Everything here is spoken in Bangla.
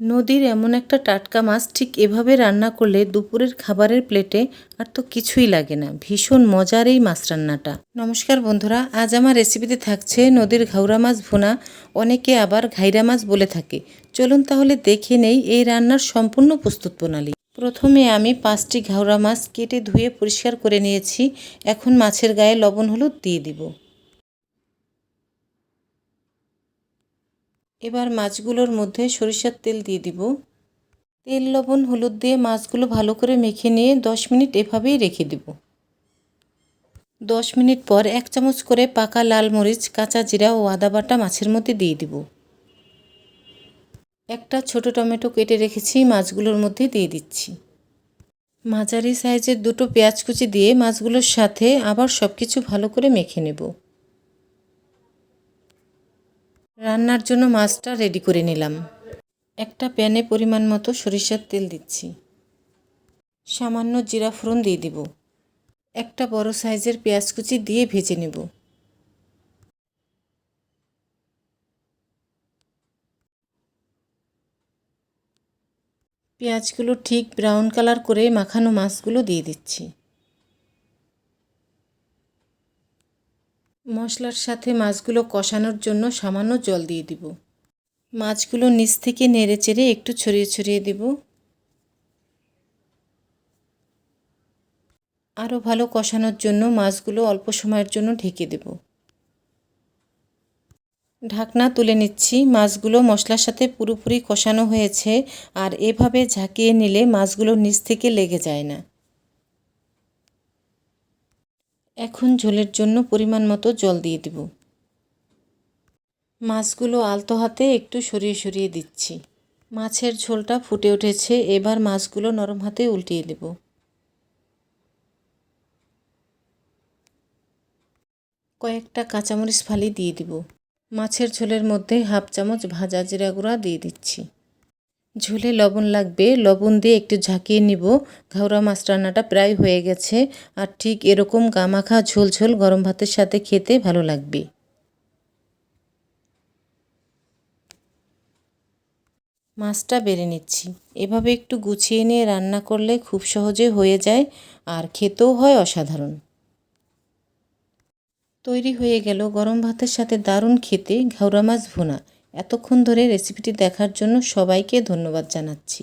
নদীর এমন একটা টাটকা মাছ ঠিক এভাবে রান্না করলে দুপুরের খাবারের প্লেটে আর তো কিছুই লাগে না। ভীষণ মজার এই মাছ রান্নাটা। নমস্কার বন্ধুরা, আজ আমার রেসিপিতে থাকছে নদীর ঘাউরা মাছ ভুনা। অনেকে আবার ঘাইরা মাছ বলে থাকে। চলুন তাহলে দেখে নেই এই রান্নার সম্পূর্ণ প্রস্তুত প্রণালী। প্রথমে আমি পাঁচটি ঘাউরা মাছ কেটে ধুয়ে পরিষ্কার করে নিয়েছি। এখন মাছের গায়ে লবণ হলুদ দিয়ে দিব। এবার মাছগুলোর মধ্যে সরিষার তেল দিয়ে দিব। তেল, লবণ, হলুদ দিয়ে মাছগুলো ভালো করে মেখে নিয়ে দশ মিনিট এভাবেই রেখে দিব। দশ মিনিট পর এক চামচ করে পাকা লাল মরিচ, কাঁচা জিরা ও আদা বাটা মাছের মধ্যে দিয়ে দিব। একটা ছোট টমেটো কেটে রেখেছি, মাছগুলোর মধ্যে দিয়ে দিচ্ছি। মাঝারি সাইজের দুটো পেঁয়াজ কুচি দিয়ে মাছগুলোর সাথে আবার সব কিছু ভালো করে মেখে নেব। রান্নার জন্য মাছটা রেডি করে নিলাম। একটা প্যানে পরিমাণ মতো সরিষার তেল দিচ্ছি। সামান্য জিরা ফোড়ন দিয়ে দিব। একটা বড় সাইজের পেঁয়াজ কুচি দিয়ে ভেজে নেব। পেঁয়াজগুলো ঠিক ব্রাউন কালার করে মাখানো মাছগুলো দিয়ে দিচ্ছি। মশলার সাথে মাছগুলো কষানোর জন্য সামান্য জল দিয়ে দিব। মাছগুলো নিচ থেকে নেড়ে চেড়ে একটু ছড়িয়ে ছড়িয়ে দিব। আরও ভালো কষানোর জন্য মাছগুলো অল্প সময়ের জন্য ঢেকে দেব। ঢাকনা তুলে নিচ্ছি। মাছগুলো মশলার সাথে পুরোপুরি কষানো হয়েছে আর এভাবে ঝাঁকিয়ে নিলে মাছগুলো নিচ থেকে লেগে যায় না। এখন ঝোলের জন্য পরিমাণ মতো জল দিয়ে দিব। মাছগুলো আলতো হাতে একটু সরিয়ে সরিয়ে দিচ্ছি। মাছের ঝোলটা ফুটে উঠেছে, এবার মাছগুলো নরম হাতে উল্টিয়ে দেব। কয়েকটা কাঁচামরিচ ফালি দিয়ে দিব। মাছের ঝোলের মধ্যে হাফ চামচ ভাজা জিরা গুঁড়া দিয়ে দিচ্ছি। ঝোলে লবণ লাগবে। লবণ দিয়ে একটু ঝাঁকিয়ে নিব। ঘাওড়া মাছ রান্নাটা প্রায় হয়ে গেছে। আর ঠিক এরকম গামাখা ঝোল ঝোল গরম ভাতের সাথে খেতে ভালো লাগবে। মাছটা বেড়ে নিচ্ছি। এভাবে একটু গুছিয়ে নিয়ে রান্না করলে খুব সহজে হয়ে যায়। আর খেতেও হয় অসাধারণ। তৈরি হয়ে গেল গরম ভাতের সাথে দারুণ খেতে ঘাওড়া মাছ ভুনা। এতক্ষণ ধরে রেসিপিটি দেখার জন্য সবাইকে ধন্যবাদ জানাচ্ছি।